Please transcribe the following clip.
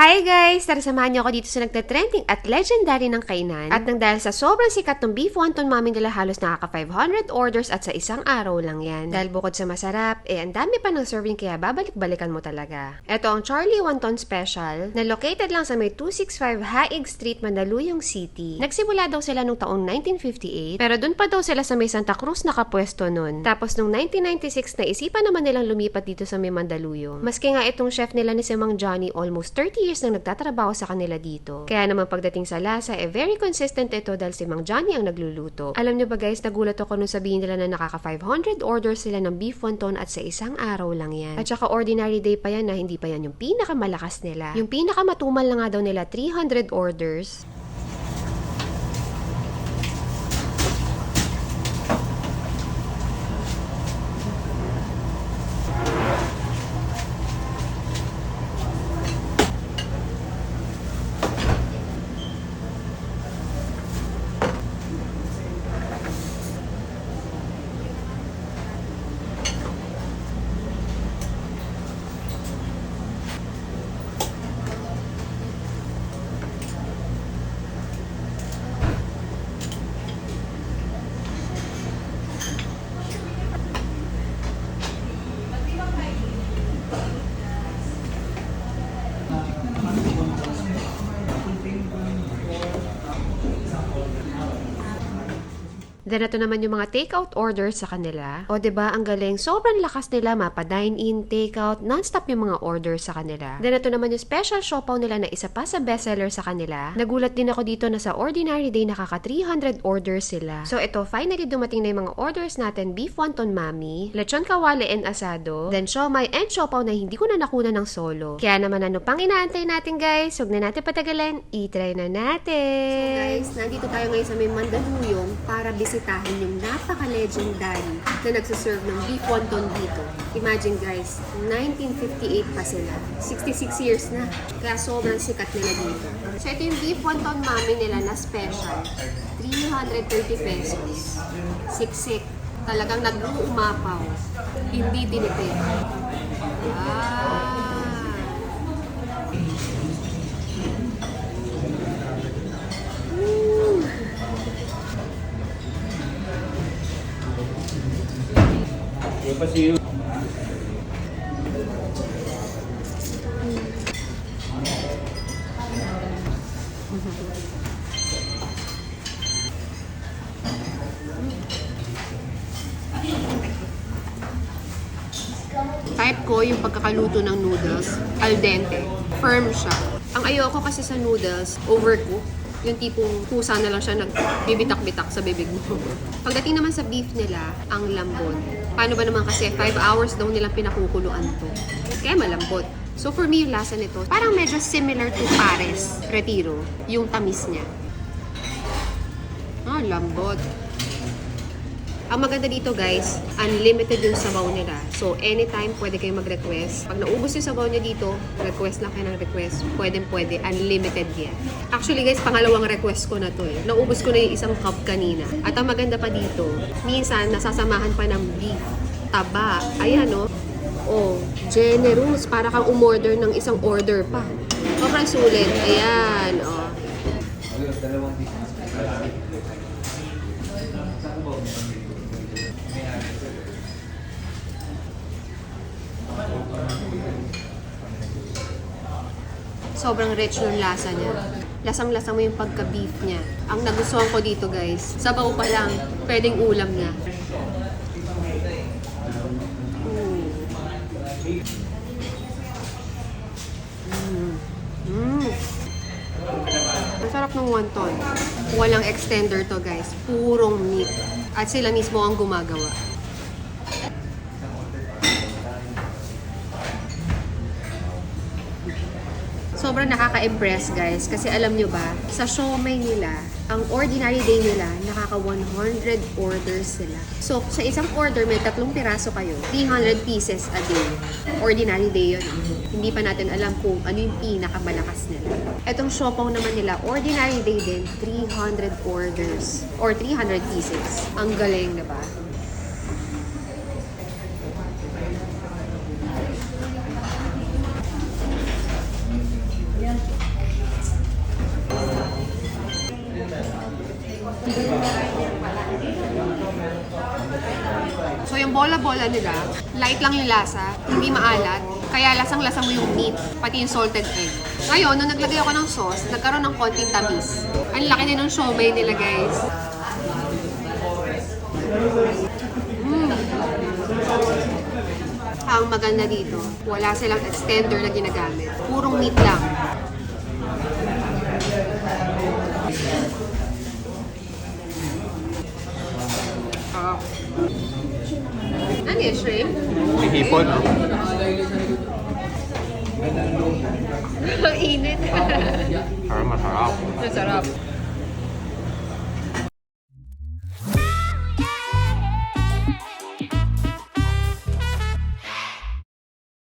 Hi guys! Tara samahan niyo ako dito sa nagtatrending at legendary ng kainan. At nang dahil sa sobrang sikat ng beef wonton mami nila halos nakaka 500 orders at sa isang araw lang yan. Dahil bukod sa masarap, eh ang dami pa ng serving kaya babalik-balikan mo talaga. Ito ang Charlie Wonton Special na located lang sa may 265 Haig Street, Mandaluyong City. Nagsimula daw sila nung taong 1958 pero dun pa daw sila sa may Santa Cruz nakapwesto nun. Tapos nung 1996 naisipan naman nilang lumipat dito sa may Mandaluyong. Maski nga itong chef nila ni si Mang Johnny almost 30 years nang nagtatrabaho sa kanila dito. Kaya naman pagdating sa lasa, eh very consistent ito dahil si Mang Johnny ang nagluluto. Alam niyo ba guys, nagulat ako nung sabihin nila na nakaka 500 orders sila ng beef wonton at sa isang araw lang yan. At saka ordinary day pa yan na hindi pa yan yung pinakamalakas nila. Yung pinakamatumal na nga daw nila 300 orders. Then ito naman yung mga takeout orders sa kanila. O ba ang galing, sobrang lakas nila mapa dine-in, takeout, non-stop yung mga orders sa kanila. Then ito naman yung special siopaw nila na isa pa sa bestseller sa kanila. Nagulat din ako dito na sa ordinary day nakaka 300 orders sila. So ito, finally dumating na yung mga orders natin, beef wonton mami, lechon kawale and asado, then siomay and siopaw na hindi ko na nakuna ng solo. Kaya naman ano pang inaantay natin guys, huwag na natin patagalan, i-try na natin. Guys, nandito tayo ngayon sa may Mandaluyong para bisitahin yung napaka-legendary na nagsiserve ng beef wonton dito. Imagine guys, 1958 pa sila. 66 years na. Kaya sobrang sikat nila dito. So ito yung beef wonton mami nila na special. 330 pesos. Siksik. Talagang nag-uumapaw. Hindi tinipid. Ah. Yo kasi Type ko yung pagkakaluto ng noodles, al dente. Firm siya. Ang ayoko kasi sa noodles, overcook. Yung tipong kusa na lang siya nagbibitak-bitak sa bibig mo. Pagdating naman sa beef nila, ang lambot. Paano ba naman kasi 5 hours daw nilang pinakukuluan to. Kaya malambot. So for me, yung lasa nito, parang medyo similar to Pares, Retiro, yung tamis niya. Ah, lambot. Ang maganda dito guys, unlimited yung sabaw nila. So, anytime pwede kayo mag-request. Pag naubos yung sabaw niya dito, request lang kayo ng request. Pwede pwede, unlimited yan. Actually guys, pangalawang request ko na to eh. Naubos ko na yung isang cup kanina. At ang maganda pa dito, minsan nasasamahan pa ng beef. Taba. Ayan oh. Oh, generous. Para kang umorder ng isang order pa. Sobrang sulit. Ayan, oh. Sobrang rich ng lasa niya. Lasang-lasa mo yung pagka-beef niya. Ang nagustuhan ko dito guys, sabaw pa lang, pwedeng ulam niya. Mm. Mm. Masarap ng wonton. Walang extender to guys. Purong meat. At sila mismo ang gumagawa. Sobrang nakaka-impress guys kasi alam nyo ba, sa siomay nila, ang ordinary day nila, nakaka 100 orders sila. So, sa isang order, may tatlong piraso kayo, 300 pieces a day. Ordinary day yun. Hindi pa natin alam kung ano yung pinakamalakas nila. Etong siopaw naman nila, ordinary day din, 300 orders or 300 pieces. Ang galing, diba? So yung bola-bola nila, light lang yung lasa, hindi maalat, kaya lasang-lasa mo yung meat, pati yung salted egg. Ngayon, nung naglagay ako ng sauce, nagkaroon ng konting tamis. Ang laki din ng siomay nila, guys. Mm. Ang maganda dito, wala silang extender na ginagamit. Purong meat lang. Ah. Ano yung shrimp? Hipon, no? Ang init. Parang masarap. Masarap.